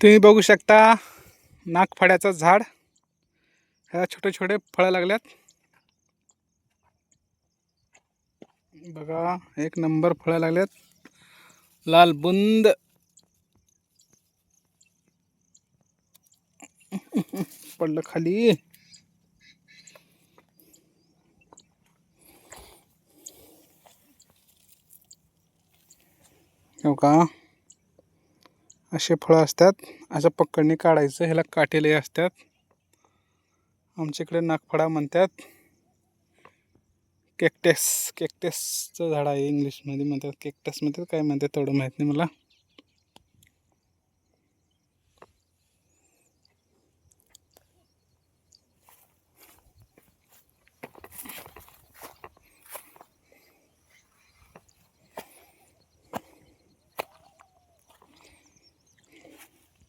तुम्ही बघू शकता नागफळ्याचं झाड. ह्या छोटे छोटे फळं लागल्यात. बघा एक नंबर फळं लागल्यात. लाल बुंद. पडलं खाली. हो का? असे फळं असतात. असं पकडणे काढायचं. ह्याला काटेले असतात. आमच्याकडे नागफळा म्हणतात. केकटेस केकटेसचं झाड आहे. इंग्लिशमध्ये म्हणतात. केकटस म्हणतात. काय म्हणतात तेवढं माहीत नाही मला.